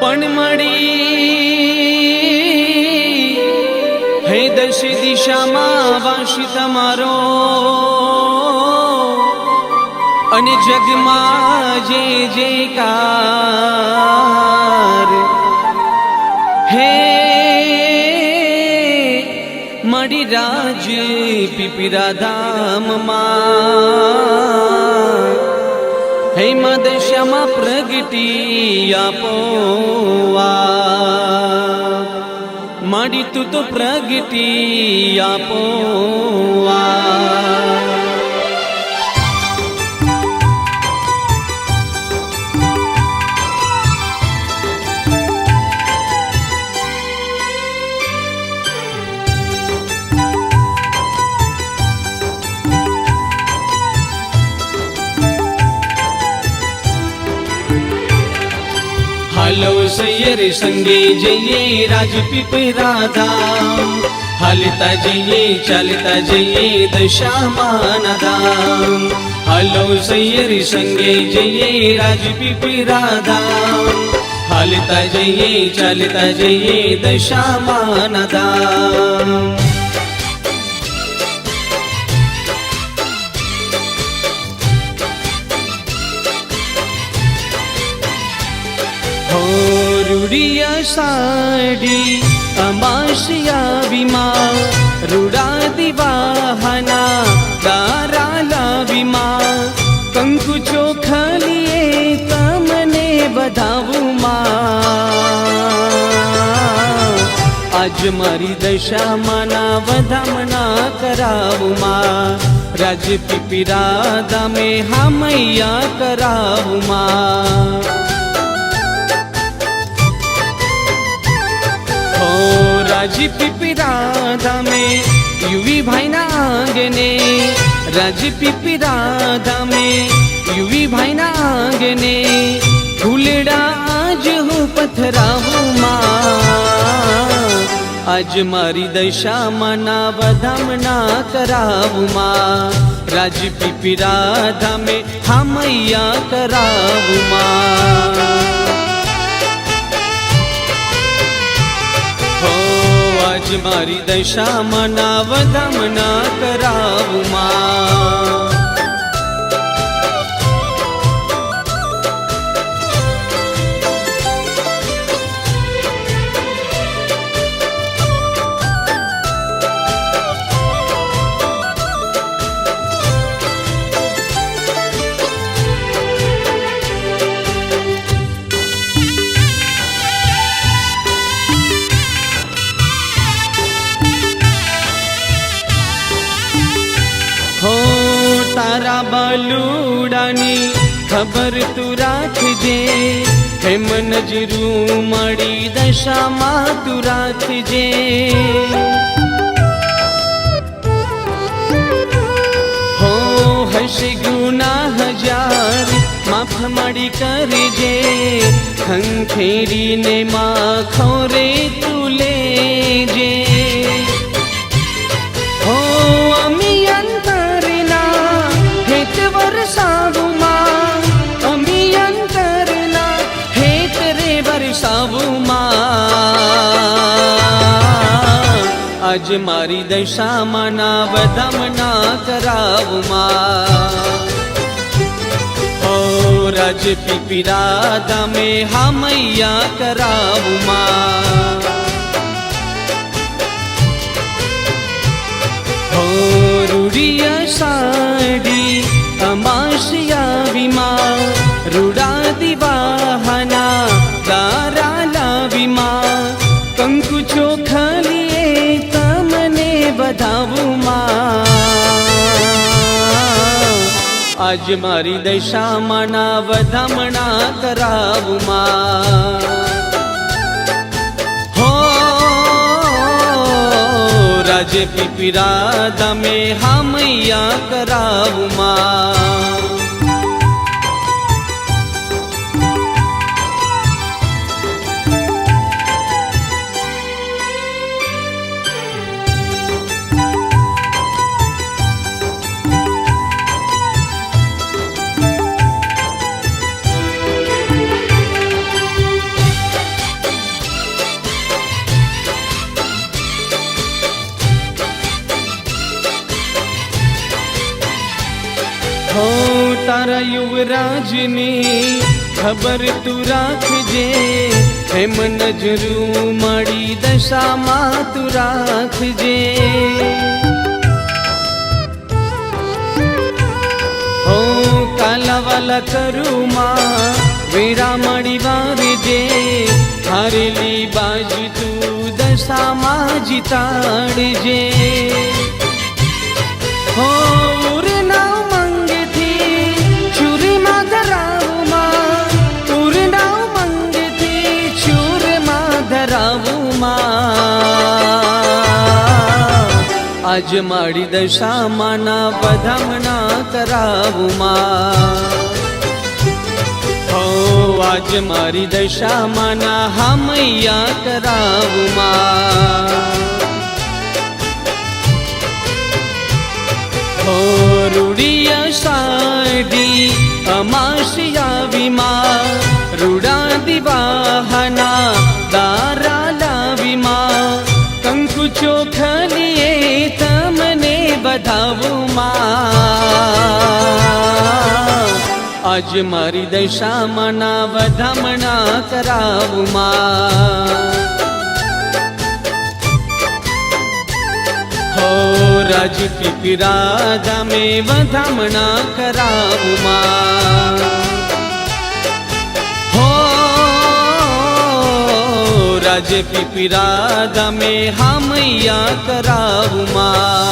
પણ મળી હે દશ દિશામાં વાસી તમારો અને જગમાં જે જે કાર હે મળી રાજ પીપીરા ધામમાં હે શ્યામા પ્રગટી આપો મળી તું તો પ્રગટી આપો. સૈયર સંગે જઈએ રાજપીપળા ધામ હાલતા જઈએ ચાલતા જઈએ દશામાના ધામ હાલો સૈયર સંગે જઈએ રાજપીપળા ધામ હાલતા જઈએ ચાલતા જઈએ દશામાના ધામ સાડી અમાશિયા વિમા રૂડા દિવાહના દારા લાવીમાં કંકુ ચોખલીએ તમને બધાવું માં આજ મારી દશામાના વધામણા કરાવુમાં રાજ પીપીરા દામે હામૈયા કરાવુમાં હો રાજી પીપીરા ધામે યુવી ભાઈના આંગને રાજી પીપીરા ધામે યુવી ભાઈના આંગને ફૂલડા આજ હું પથરાવું માં. આજ મારી દશામાના વધામણા કરાવું માં. રાજ પીપીરા હા મૈયા કરાવું માં. મારી દશા ના વધામણા કરાવુમાં હો બાલુડાની ખબર તું રાખજે હેમ નજરું મળી દશામાં તું રાખજે હો હશે ગુના હજાર માફ મળી કરજે ખંખેરીને માખો ખોરે તું લેજે વરસાવુમાં અમી અંતરના હેત રે વરસાવુમાં આજ મારી દશામાના વધામણા કરાવુમાં હો રાજ પીપીરા દમે હા મૈયા કરાવુમાં માં. આજ મારી દશામાના વધામણા કરાવમાં હો રાજે પીપીરા દમે હામૈયા કરાવુમાં હો તારા યુવરાજની ખબર તું રાખજે. એમ નજરું મળી દશામાં તું રાખજે. હો કાલાવાલા કરુમાં વેરા મળી વારજે હારેલી બાજુ તું દશામાં જીતાડજે. હો આજ મારી દશામાના વધામણા કરાવુમાં હો, આજ મારી દશામાના હામૈયા કરાવુમાં રૂડિયા સાડી અમાશિયા વિમા રૂડા દિવાહના આજ મારી દશામાના વધામણા કરાવુમાં હો રાજ પીપીરા ધામે વધામણા કરાવુમાં હો રાજ પીપીરા મૈયા હામૈયા કરાવુમાં